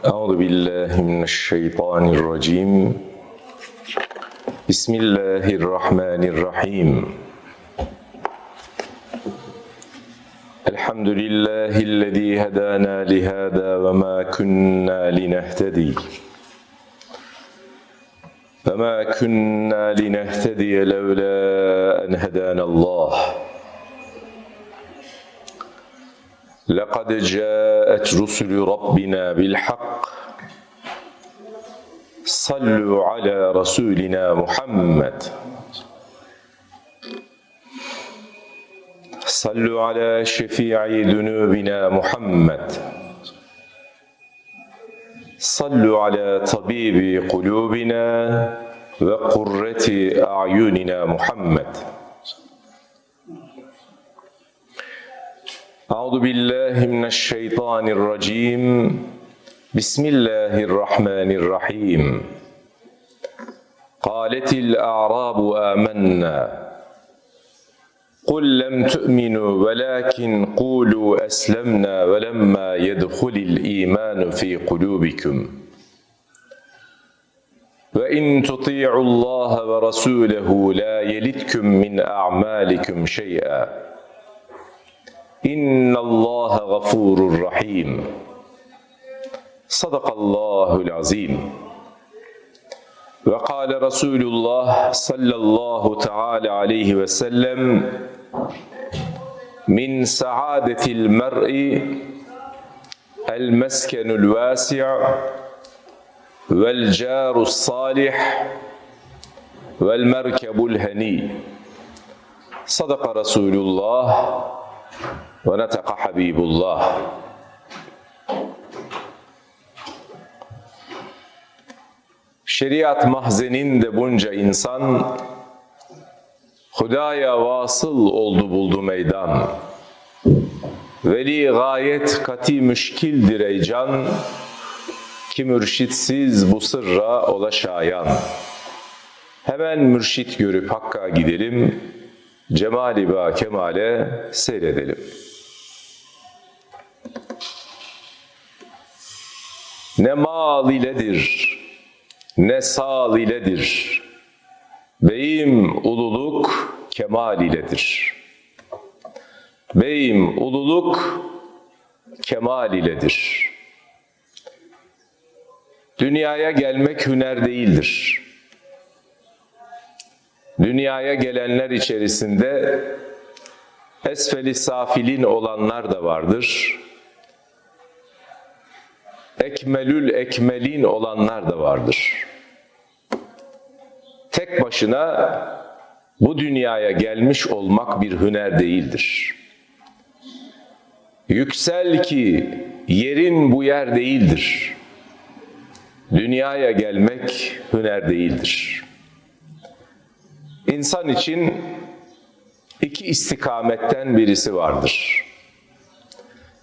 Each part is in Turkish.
أعوذ بالله من الشيطان الرجيم. بسم الله الرحمن الرحيم. الحمد لله الذي هدانا لهذا وما كنا لنهتدي. فما كنا لنهتدي لولا أن هدانا الله. لقد جاءت رسل ربنا بالحق. صلوا على رسولنا محمد. صلوا على شفيع ذنوبنا محمد. صلوا على طبيب قلوبنا وقرة أعيننا محمد. أعوذ بالله من الشيطان الرجيم. بسم الله الرحمن الرحيم. قالت الأعراب آمنا. قل لم تؤمنوا ولكن قولوا أسلمنا ولما يدخل الإيمان في قلوبكم. وإن تطيعوا الله ورسوله لا يلدكم من أعمالكم شيئا. إن الله غفور رحيم. صدق الله العظيم. وقال رسول الله صلى الله تعالى عليه وسلم من سعادة المرء المسكن الواسع والجار الصالح والمركب الهني. صدق رسول الله ونطق حبيب الله Şeriat mahzeninde bunca insan Hudaya vasıl oldu buldu meydan. Veli gayet kati müşkildir ey can Ki mürşitsiz bu sırra ola şayan. Hemen mürşit görüp Hakk'a gidelim Cemali ba kemale seyredelim. Ne mal iledir, ne sal iledir. Beyim ululuk kemal iledir. Beyim ululuk kemal iledir. Dünyaya gelmek hüner değildir. Dünyaya gelenler içerisinde esfeli safilin olanlar da vardır. Ekmelül ekmelin olanlar da vardır. Tek başına bu dünyaya gelmiş olmak bir hüner değildir. Yüksel ki yerin bu yer değildir. Dünyaya gelmek hüner değildir. İnsan için iki istikametten birisi vardır.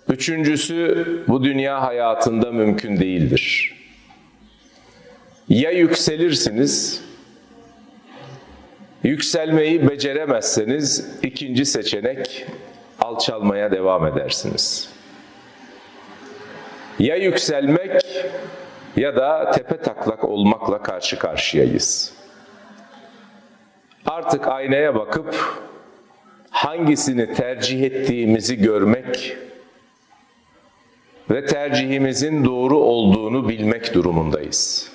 Üçüncüsü bu dünya hayatında mümkün değildir. Ya yükselirsiniz, yükselmeyi beceremezseniz ikinci seçenek alçalmaya devam edersiniz. Ya yükselmek ya da tepe taklak olmakla karşı karşıyayız. Artık aynaya bakıp hangisini tercih ettiğimizi görmek ve tercihimizin doğru olduğunu bilmek durumundayız.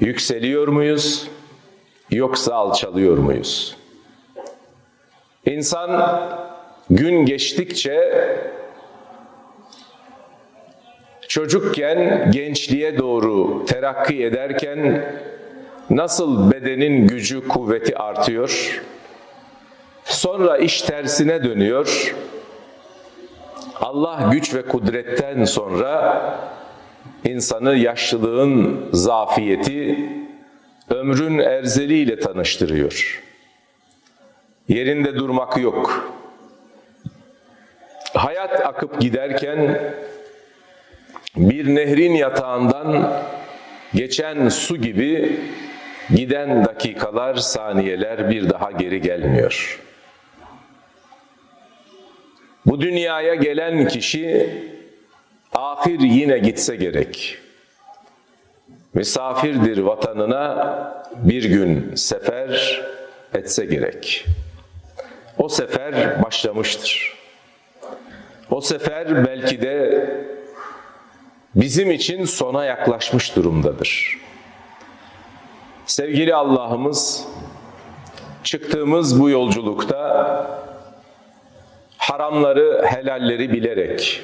Yükseliyor muyuz yoksa alçalıyor muyuz? İnsan gün geçtikçe çocukken gençliğe doğru terakki ederken nasıl bedenin gücü, kuvveti artıyor, sonra iş tersine dönüyor, Allah güç ve kudretten sonra insanı yaşlılığın zafiyeti, ömrün erzeliyle tanıştırıyor. Yerinde durmak yok. Hayat akıp giderken bir nehrin yatağından geçen su gibi giden dakikalar, saniyeler bir daha geri gelmiyor. Bu dünyaya gelen kişi ahir yine gitse gerek. Misafirdir vatanına bir gün sefer etse gerek. O sefer başlamıştır. O sefer belki de bizim için sona yaklaşmış durumdadır. Sevgili Allah'ımız, çıktığımız bu yolculukta haramları, helalleri bilerek,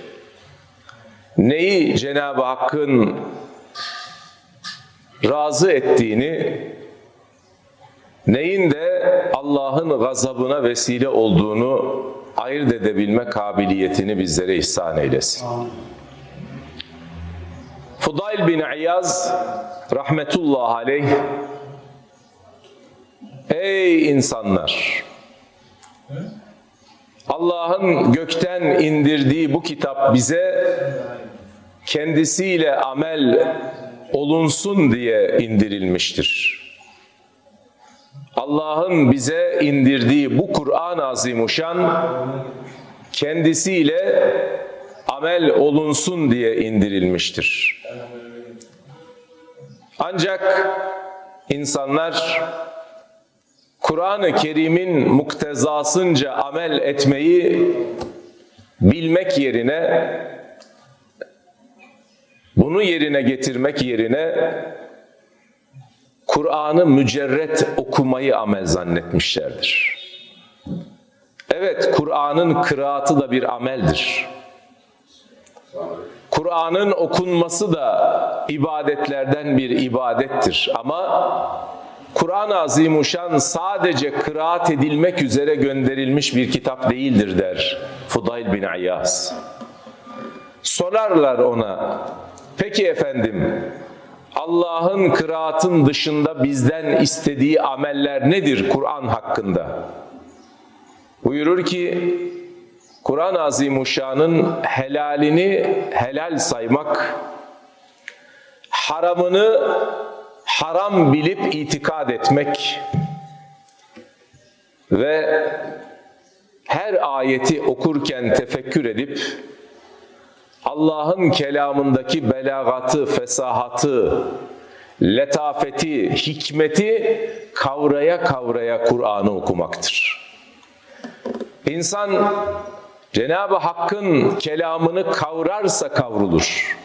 neyi Cenab-ı Hakk'ın razı ettiğini, neyin de Allah'ın gazabına vesile olduğunu ayırt edebilme kabiliyetini bizlere ihsan eylesin. Fudayl bin İyaz rahmetullah aleyh Ey insanlar! Allah'ın gökten indirdiği bu kitap bize kendisiyle amel olunsun diye indirilmiştir. Allah'ın bize indirdiği bu Kur'an-ı Azimuşan kendisiyle amel olunsun diye indirilmiştir. Ancak insanlar Kur'an-ı Kerim'in muktezasınca amel etmeyi bilmek yerine bunu yerine getirmek yerine Kur'an'ı mücerret okumayı amel zannetmişlerdir. Evet, Kur'an'ın kıraatı da bir ameldir. Kur'an'ın okunması da ibadetlerden bir ibadettir. Ama Kur'an-ı Azimuşan sadece kıraat edilmek üzere gönderilmiş bir kitap değildir der Fudayl bin İyaz. Sorarlar ona, peki efendim Allah'ın kıraatın dışında bizden istediği ameller nedir Kur'an hakkında? Buyurur ki Kur'an-ı Azimuşşan'ın helalini helal saymak, haramını haram bilip itikad etmek ve her ayeti okurken tefekkür edip Allah'ın kelamındaki belagatı, fesahatı, letafeti, hikmeti kavraya kavraya Kur'an'ı okumaktır. İnsan Cenab-ı Hakk'ın kelamını kavrarsa kavrulur.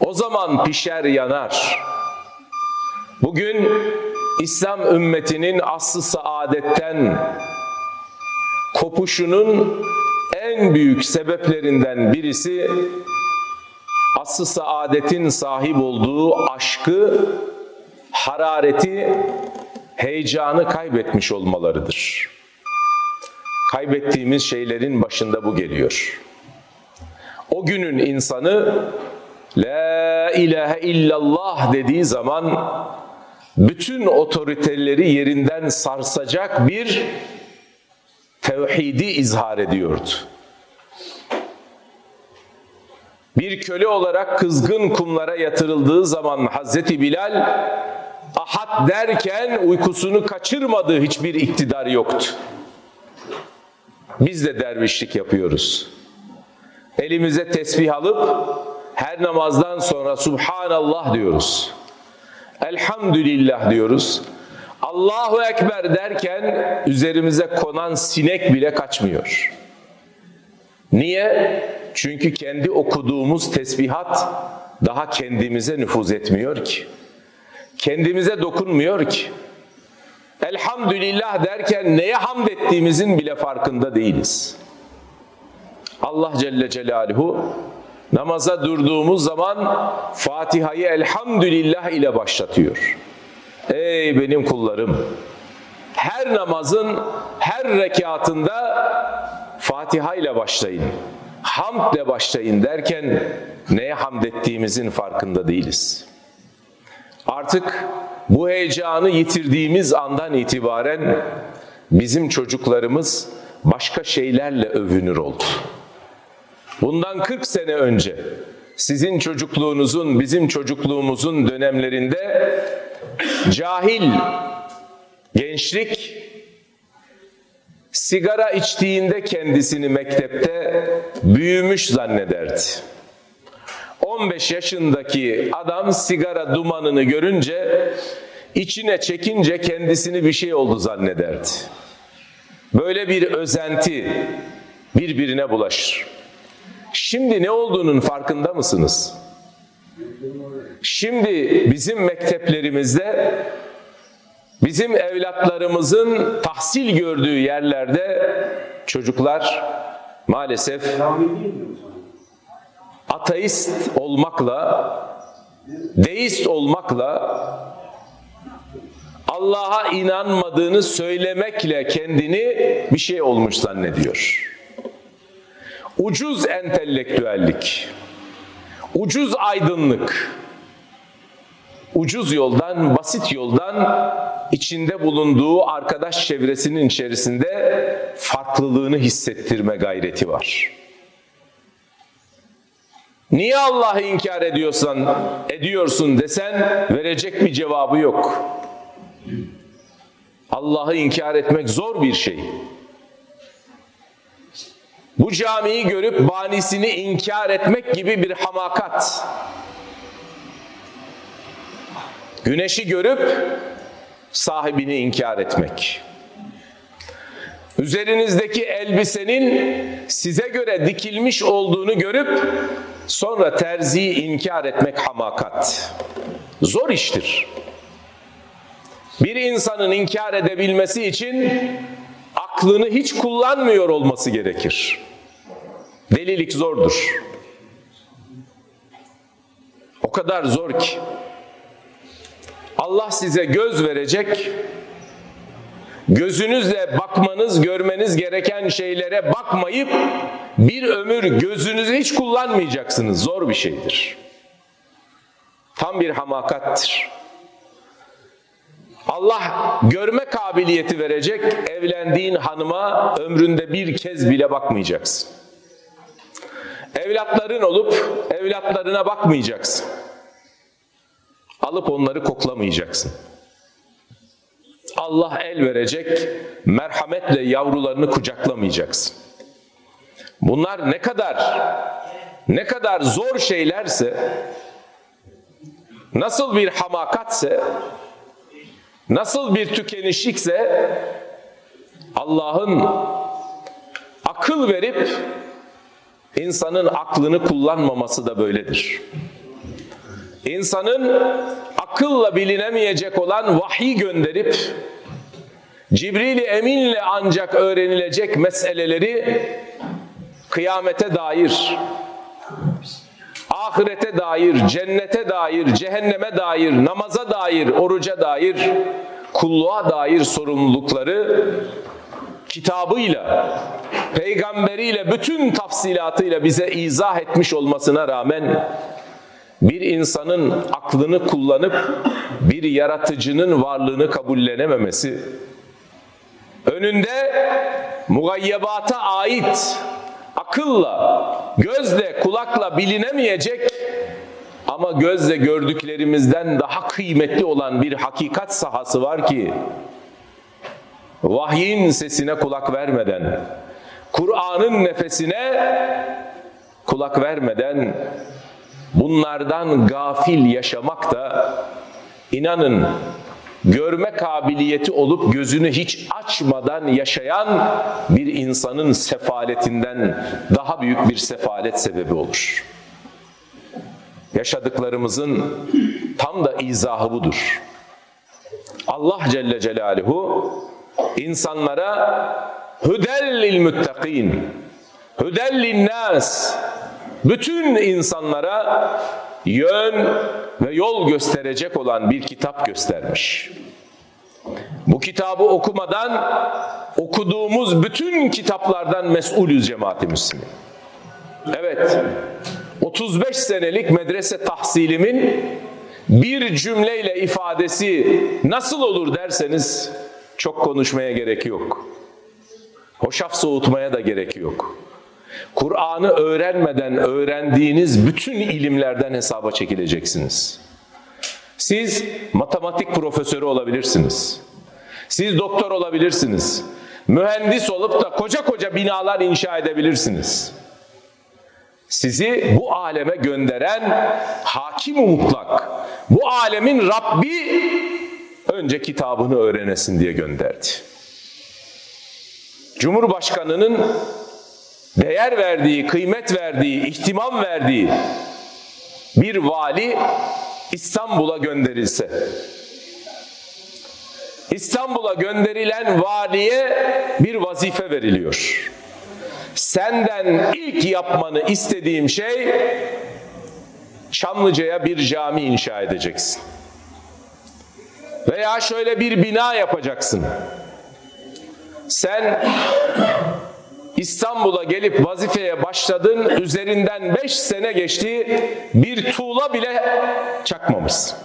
O zaman pişer yanar. Bugün İslam ümmetinin aslı saadetten kopuşunun en büyük sebeplerinden birisi aslı saadetin sahip olduğu aşkı, harareti, heyecanı kaybetmiş olmalarıdır. Kaybettiğimiz şeylerin başında bu geliyor. O günün insanı La ilahe illallah dediği zaman bütün otoriteleri yerinden sarsacak bir tevhidi izhar ediyordu. Bir köle olarak kızgın kumlara yatırıldığı zaman Hazreti Bilal ahad derken uykusunu kaçırmadığı hiçbir iktidar yoktu. Biz de dervişlik yapıyoruz. Elimize tesbih alıp her namazdan sonra Subhanallah diyoruz. Elhamdülillah diyoruz. Allahu Ekber derken üzerimize konan sinek bile kaçmıyor. Niye? Çünkü kendi okuduğumuz tesbihat daha kendimize nüfuz etmiyor ki. Kendimize dokunmuyor ki. Elhamdülillah derken neye hamd ettiğimizin bile farkında değiliz. Allah Celle Celaluhu namaza durduğumuz zaman Fatiha'yı elhamdülillah ile başlatıyor. Ey benim kullarım! Her namazın her rekatında Fatiha ile başlayın. Hamd ile başlayın derken neye hamd ettiğimizin farkında değiliz. Artık bu heyecanı yitirdiğimiz andan itibaren bizim çocuklarımız başka şeylerle övünür oldu. Bundan 40 sene önce sizin çocukluğunuzun, bizim çocukluğumuzun dönemlerinde cahil gençlik sigara içtiğinde kendisini mektepte büyümüş zannederdi. 15 yaşındaki adam sigara dumanını görünce içine çekince kendisini bir şey oldu zannederdi. Böyle bir özenti birbirine bulaşır. Şimdi ne olduğunun farkında mısınız? Şimdi bizim mekteplerimizde bizim evlatlarımızın tahsil gördüğü yerlerde çocuklar maalesef ateist olmakla, deist olmakla, Allah'a inanmadığını söylemekle kendini bir şey olmuş zannediyor. Ucuz entelektüellik, ucuz aydınlık, ucuz yoldan, basit yoldan içinde bulunduğu arkadaş çevresinin içerisinde farklılığını hissettirme gayreti var. Niye Allah'ı inkar ediyorsan, ediyorsun desen verecek bir cevabı yok. Allah'ı inkar etmek zor bir şey. Bu camiyi görüp banisini inkar etmek gibi bir hamakat. Güneşi görüp sahibini inkar etmek. Üzerinizdeki elbisenin size göre dikilmiş olduğunu görüp sonra terziyi inkar etmek hamakat. Zor iştir. Bir insanın inkar edebilmesi için aklını hiç kullanmıyor olması gerekir. Delilik zordur. O kadar zor ki. Allah size göz verecek. Gözünüzle bakmanız, görmeniz gereken şeylere bakmayıp bir ömür gözünüzü hiç kullanmayacaksınız. Zor bir şeydir. Tam bir hamakattır. Allah görme kabiliyeti verecek, evlendiğin hanıma ömründe bir kez bile bakmayacaksın. Evlatların olup evlatlarına bakmayacaksın. Alıp onları koklamayacaksın. Allah el verecek, merhametle yavrularını kucaklamayacaksın. Bunlar ne kadar ne kadar zor şeylerse, nasıl bir hamakatse, nasıl bir tükenişlikse Allah'ın akıl verip insanın aklını kullanmaması da böyledir. İnsanın akılla bilinemeyecek olan vahiy gönderip Cibril-i Emin'le ancak öğrenilecek meseleleri kıyamete dair, ahirete dair, cennete dair, cehenneme dair, namaza dair, oruca dair, kulluğa dair sorumlulukları kitabıyla, peygamberiyle, bütün tafsilatıyla bize izah etmiş olmasına rağmen bir insanın aklını kullanıp bir yaratıcının varlığını kabullenememesi, önünde mugayyebata ait akılla, gözle, kulakla bilinemeyecek ama gözle gördüklerimizden daha kıymetli olan bir hakikat sahası var ki vahyin sesine kulak vermeden, Kur'an'ın nefesine kulak vermeden bunlardan gafil yaşamak da inanın görme kabiliyeti olup gözünü hiç açmadan yaşayan bir insanın sefaletinden daha büyük bir sefalet sebebi olur. Yaşadıklarımızın tam da izahı budur. Allah Celle Celaluhu insanlara hüdellil müttakîn, hüdellin nas, bütün insanlara yön ve yol gösterecek olan bir kitap göstermiş. Bu kitabı okumadan okuduğumuz bütün kitaplardan mesulüz cemaati Müslümin. Evet, 35 senelik medrese tahsilimin bir cümleyle ifadesi nasıl olur derseniz çok konuşmaya gerek yok. Hoşaf soğutmaya da gerek yok. Kur'an'ı öğrenmeden öğrendiğiniz bütün ilimlerden hesaba çekileceksiniz. Siz matematik profesörü olabilirsiniz. Siz doktor olabilirsiniz. Mühendis olup da koca koca binalar inşa edebilirsiniz. Sizi bu aleme gönderen hakim mutlak, bu alemin Rabbi önce kitabını öğrenesin diye gönderdi. Cumhurbaşkanının değer verdiği, kıymet verdiği, ihtimam verdiği bir vali İstanbul'a gönderilse, İstanbul'a gönderilen valiye bir vazife veriliyor. Senden ilk yapmanı istediğim şey Çamlıca'ya bir cami inşa edeceksin. Veya şöyle bir bina yapacaksın. Sen İstanbul'a gelip vazifeye başladın, üzerinden beş sene geçti, bir tuğla bile çakmamışsın.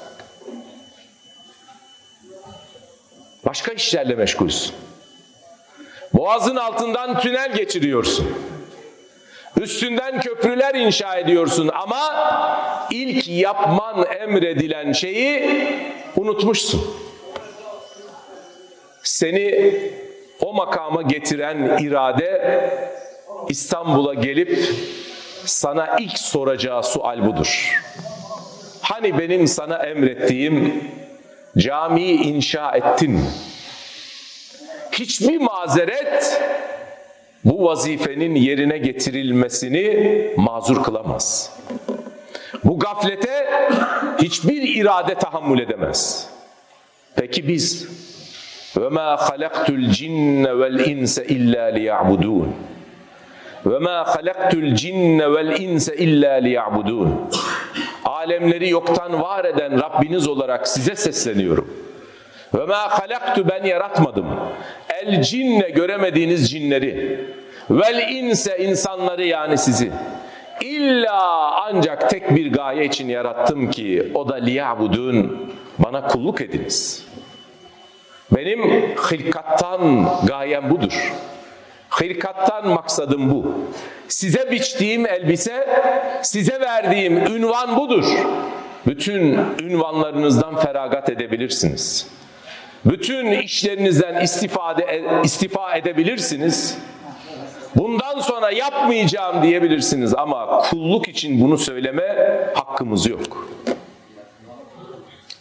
Başka işlerle meşgulsün. Boğazın altından tünel geçiriyorsun. Üstünden köprüler inşa ediyorsun ama ilk yapman emredilen şeyi unutmuşsun. Seni o makama getiren irade İstanbul'a gelip sana ilk soracağı sual budur. Hani benim sana emrettiğim camiyi inşa ettin? Hiçbir mazeret bu vazifenin yerine getirilmesini mazur kılamaz. Bu gaflete hiçbir irade tahammül edemez. Peki biz ve ma halaktul cinne vel insa illa liya'budun. Ve ma halaktul cinne vel insa illa liya'budun. Alemleri yoktan var eden Rabbiniz olarak size sesleniyorum. Ve ma halaktu ben yaratmadım. El cinne göremediğiniz cinleri. Vel inse insanları yani sizi. İlla ancak tek bir gaye için yarattım ki o da liyabudun bana kulluk ediniz. Benim hilkattan gayem budur. Hilkattan maksadım bu. Size biçtiğim elbise, size verdiğim ünvan budur. Bütün ünvanlarınızdan feragat edebilirsiniz. Bütün işlerinizden istifade istifa edebilirsiniz. Bundan sonra yapmayacağım diyebilirsiniz ama kulluk için bunu söyleme hakkımız yok.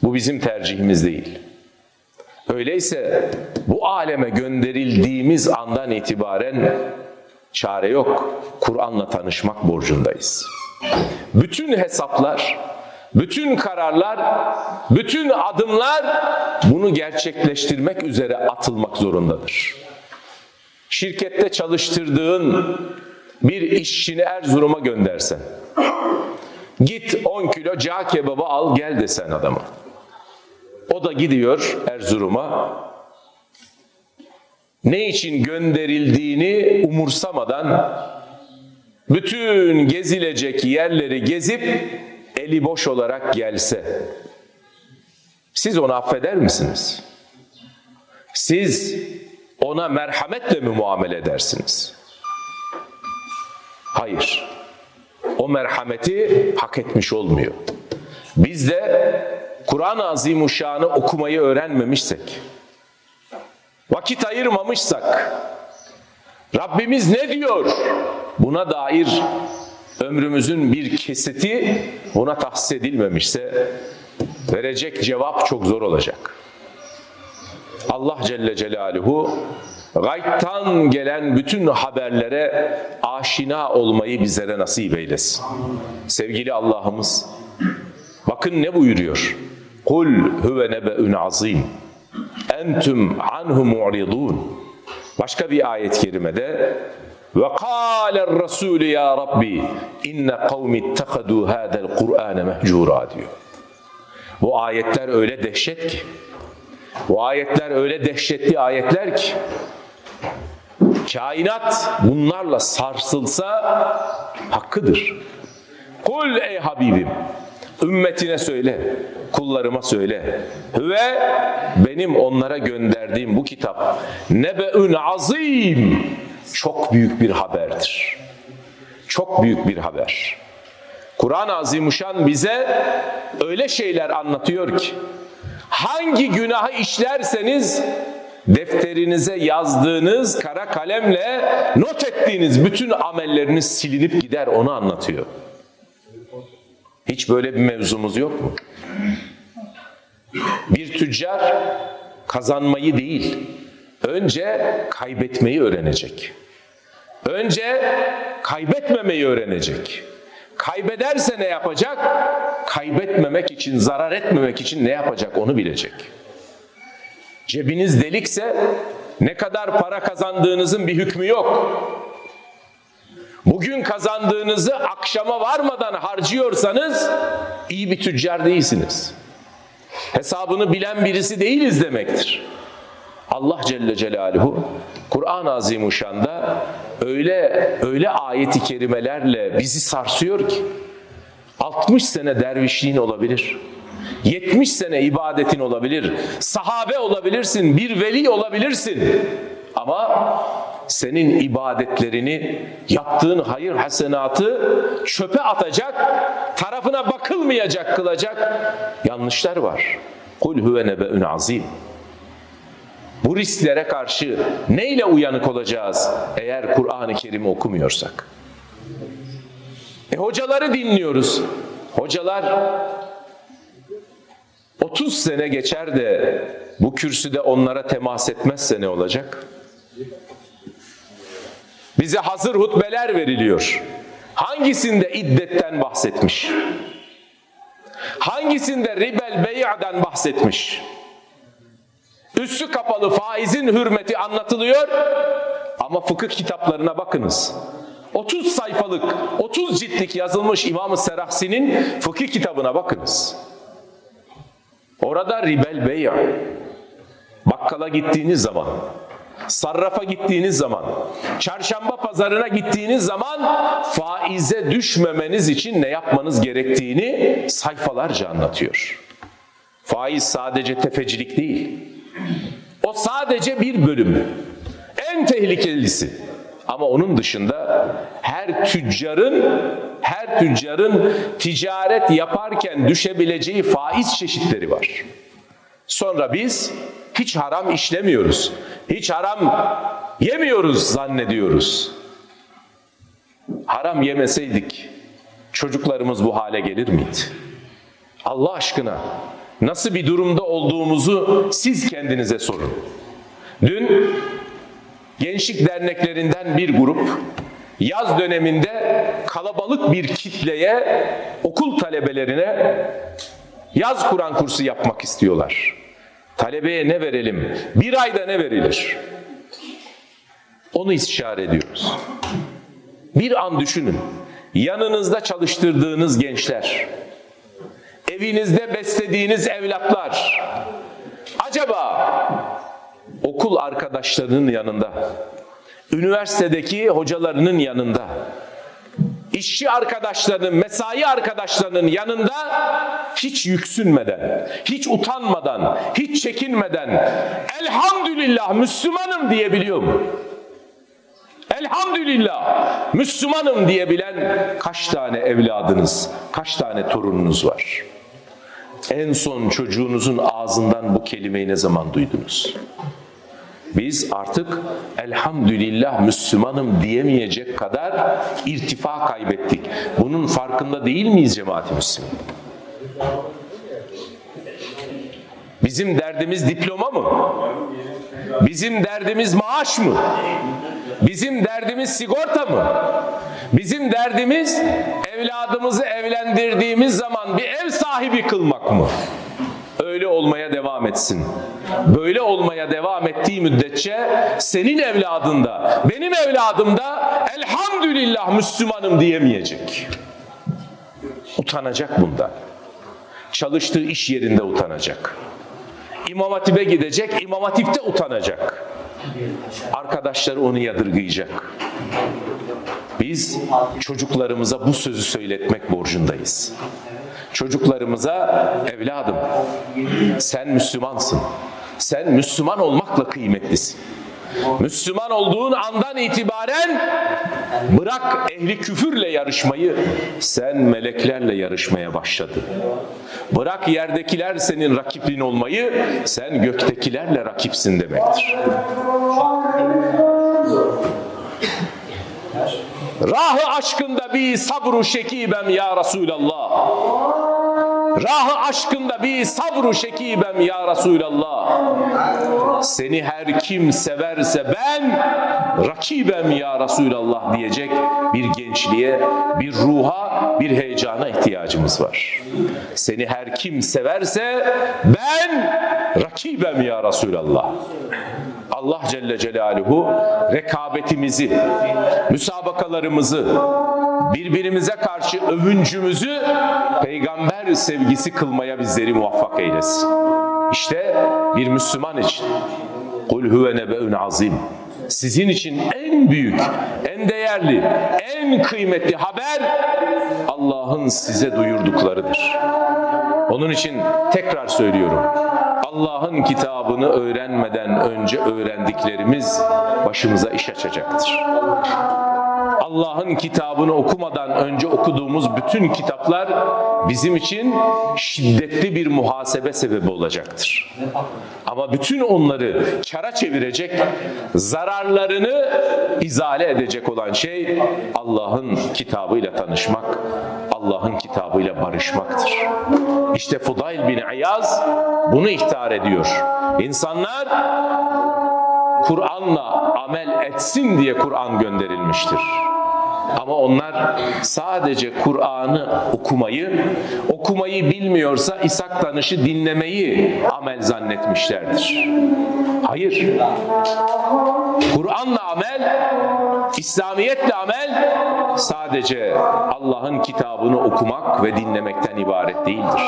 Bu bizim tercihimiz değil. Öyleyse bu aleme gönderildiğimiz andan itibaren çare yok. Kur'an'la tanışmak borcundayız. Bütün hesaplar, bütün kararlar, bütün adımlar bunu gerçekleştirmek üzere atılmak zorundadır. Şirkette çalıştırdığın bir işçini Erzurum'a göndersen, git 10 kilo cağ kebabı al gel desen adama. O da gidiyor Erzurum'a. Ne için gönderildiğini umursamadan bütün gezilecek yerleri gezip eli boş olarak gelse siz onu affeder misiniz? Siz ona merhametle mi muamele edersiniz? Hayır. O merhameti hak etmiş olmuyor. Biz de Kur'an-ı Azimuşşan'ı okumayı öğrenmemişsek, vakit ayırmamışsak, Rabbimiz ne diyor? Buna dair ömrümüzün bir kesiti buna tahsis edilmemişse verecek cevap çok zor olacak. Allah Celle Celaluhu gaybtan gelen bütün haberlere aşina olmayı bizlere nasip eylesin. Sevgili Allah'ımız bakın ne buyuruyor? Kul huve nebe'un azim. Entum anhu mu'ridun. Başka bir ayet-i kerimede ve kâler rasûlü ya Rabbi inne kavmi ittekadû hâdel Kur'âne mehcûrâ diyor. Bu ayetler öyle dehşet ki bu ayetler öyle dehşetli ayetler ki kainat bunlarla sarsılsa hakkıdır. Kul ey Habibim ümmetine söyle, kullarıma söyle. Ve benim onlara gönderdiğim bu kitap nebe'ün azim çok büyük bir haberdir. Çok büyük bir haber. Kur'an-ı Azimuşan bize öyle şeyler anlatıyor ki hangi günahı işlerseniz defterinize yazdığınız kara kalemle not ettiğiniz bütün amelleriniz silinip gider onu anlatıyor. Hiç böyle bir mevzumuz yok mu? Bir tüccar kazanmayı değil, önce kaybetmeyi öğrenecek. Önce kaybetmemeyi öğrenecek. Kaybederse ne yapacak? Kaybetmemek için, zarar etmemek için ne yapacak onu bilecek. Cebiniz delikse ne kadar para kazandığınızın bir hükmü yok. Bugün kazandığınızı akşama varmadan harcıyorsanız iyi bir tüccar değilsiniz. Hesabını bilen birisi değiliz demektir. Allah Celle Celaluhu Kur'an-ı Azimuşşan'da öyle öyle ayeti kerimelerle bizi sarsıyor ki 60 sene dervişliğin olabilir. 70 sene ibadetin olabilir. Sahabe olabilirsin, bir veli olabilirsin. Ama senin ibadetlerini, yaptığın hayır hasenatı çöpe atacak, tarafına bakılmayacak kılacak yanlışlar var. Kul huve nebe'ün azim. Bu risklere karşı neyle uyanık olacağız eğer Kur'an-ı Kerim'i okumuyorsak? E hocaları dinliyoruz. Hocalar 30 sene geçer de bu kürsüde onlara temas etmezse ne olacak? Bize hazır hutbeler veriliyor. Hangisinde iddetten bahsetmiş? Hangisinde ribel bey'den bahsetmiş? Üstü kapalı faizin hürmeti anlatılıyor ama fıkıh kitaplarına bakınız. 30 sayfalık, 30 ciltlik yazılmış İmam-ı Serahsi'nin fıkıh kitabına bakınız. Orada ribel bey' bakkala gittiğiniz zaman, sarrafa gittiğiniz zaman, çarşamba pazarına gittiğiniz zaman faize düşmemeniz için ne yapmanız gerektiğini sayfalarca anlatıyor. Faiz sadece tefecilik değil. O sadece bir bölüm. En tehlikelisi. Ama onun dışında her tüccarın her tüccarın ticaret yaparken düşebileceği faiz çeşitleri var. Sonra biz hiç haram işlemiyoruz. Hiç haram yemiyoruz zannediyoruz. Haram yemeseydik çocuklarımız bu hale gelir miydi? Allah aşkına nasıl bir durumda olduğumuzu siz kendinize sorun. Dün gençlik derneklerinden bir grup yaz döneminde kalabalık bir kitleye okul talebelerine yaz Kur'an kursu yapmak istiyorlar. Talebeye ne verelim? Bir ayda ne verilir? Onu istişare ediyoruz. Bir an düşünün. Yanınızda çalıştırdığınız gençler, evinizde beslediğiniz evlatlar, acaba okul arkadaşlarının yanında, üniversitedeki hocalarının yanında, işçi arkadaşlarının, mesai arkadaşlarının yanında hiç yüksünmeden, hiç utanmadan, hiç çekinmeden elhamdülillah Müslümanım diyebiliyor mu? Elhamdülillah Müslümanım diyebilen kaç tane evladınız, kaç tane torununuz var? En son çocuğunuzun ağzından bu kelimeyi ne zaman duydunuz? Biz artık elhamdülillah Müslümanım diyemeyecek kadar irtifa kaybettik. Bunun farkında değil miyiz cemaat-i Müslüman? Bizim derdimiz diploma mı? Bizim derdimiz maaş mı? Bizim derdimiz sigorta mı? Bizim derdimiz evladımızı evlendirdiğimiz zaman bir ev sahibi kılmak mı? Öyle olmaya devam etsin. Böyle olmaya devam ettiği müddetçe senin evladında, benim evladımda elhamdülillah Müslümanım diyemeyecek. Utanacak bunda. Çalıştığı iş yerinde utanacak. İmam Hatip'e gidecek, İmam Hatip'te utanacak. Arkadaşları onu yadırgayacak. Biz çocuklarımıza bu sözü söyletmek borcundayız. Çocuklarımıza evladım sen Müslümansın. Sen Müslüman olmakla kıymetlisin. Müslüman olduğun andan itibaren bırak ehli küfürle yarışmayı sen meleklerle yarışmaya başladın. Bırak yerdekiler senin rakibin olmayı sen göktekilerle rakipsin demektir. Rahı aşkında bir sabru şekibem ya Resulallah. Rahı aşkında bir sabru şekibem ya Resulallah. Seni her kim severse ben rakibem ya Resulallah diyecek bir gençliğe, bir ruha, bir heyecana ihtiyacımız var. Seni her kim severse ben rakibem ya Resulallah. Allah Celle Celaluhu rekabetimizi, müsabakalarımızı, birbirimize karşı övüncümüzü peygamber sevgisi kılmaya bizleri muvaffak eylesin. İşte bir Müslüman için kul huve nebe'un azim. Sizin için en büyük, en değerli, en kıymetli haber Allah'ın size duyurduklarıdır. Onun için tekrar söylüyorum. Allah'ın kitabını öğrenmeden önce öğrendiklerimiz başımıza iş açacaktır. Allah'ın kitabını okumadan önce okuduğumuz bütün kitaplar bizim için şiddetli bir muhasebe sebebi olacaktır. Ama bütün onları kara çevirecek, zararlarını izale edecek olan şey Allah'ın kitabıyla tanışmak, Allah'ın kitabıyla barışmaktır. İşte Fudayl bin Ayaz bunu ihtar ediyor. İnsanlar Kur'an'la amel etsin diye Kur'an gönderilmiştir. Ama onlar sadece Kur'an'ı okumayı, okumayı bilmiyorsa İshak Tanış'ı dinlemeyi amel zannetmişlerdir. Hayır. Kur'an'la amel, İslamiyetle amel sadece Allah'ın kitabını okumak ve dinlemekten ibaret değildir.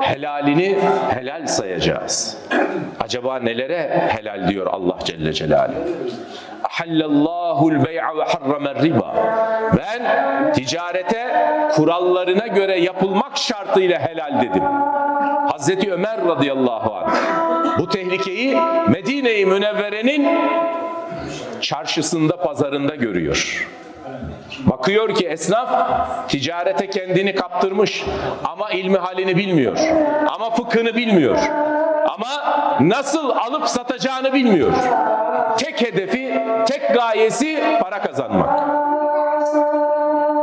Helalini helal sayacağız. Acaba nelere helal diyor Allah Celle Celaluhu? Hallallahul bey'a ve harramer riba. Ben ticarete kurallarına göre yapılmak şartıyla helal dedim. Hazreti Ömer radıyallahu anh bu tehlikeyi Medine-i Münevvere'nin çarşısında, pazarında görüyor. Bakıyor ki esnaf ticarete kendini kaptırmış ama ilmi halini bilmiyor. Ama fıkhını bilmiyor. Ama nasıl alıp satacağını bilmiyor. Tek hedefi, tek gayesi para kazanmak.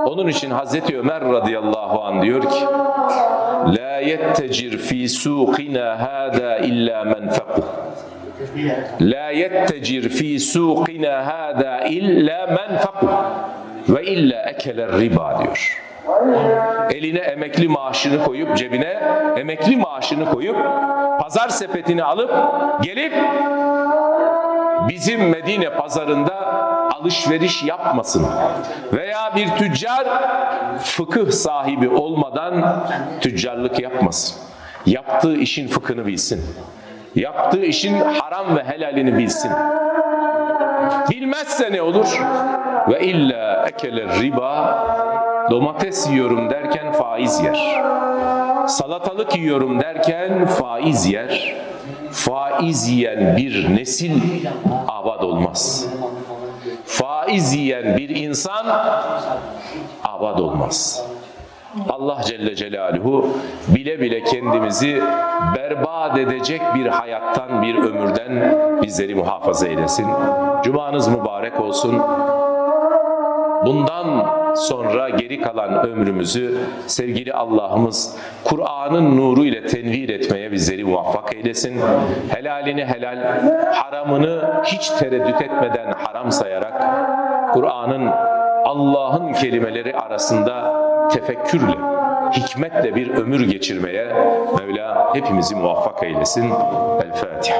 Onun için Hazreti Ömer radıyallahu an diyor ki La yettecir fi suqina hada illa men fekuh La yettecir fi suqina hada illa men ve illa ekeler riba diyor. Eline emekli maaşını koyup cebine emekli maaşını koyup pazar sepetini alıp gelip bizim Medine pazarında alışveriş yapmasın. Veya bir tüccar fıkıh sahibi olmadan tüccarlık yapmasın. Yaptığı işin fıkhını bilsin. Yaptığı işin haram ve helalini bilsin. Bilmezse ne olur? Ve illa ekele riba domates yiyorum derken faiz yer. Salatalık yiyorum derken faiz yer. Faiz yiyen bir nesil abad olmaz. Faiz yiyen bir insan abad olmaz. Allah Celle Celaluhu bile bile kendimizi berbat edecek bir hayattan, bir ömürden bizleri muhafaza eylesin. Cumanız mübarek olsun. Bundan sonra geri kalan ömrümüzü sevgili Allah'ımız Kur'an'ın nuru ile tenvir etmeye bizleri muvaffak eylesin. Helalini helal, haramını hiç tereddüt etmeden haram sayarak Kur'an'ın Allah'ın kelimeleri arasında tefekkürle, hikmetle bir ömür geçirmeye Mevla hepimizi muvaffak eylesin. El Fatiha.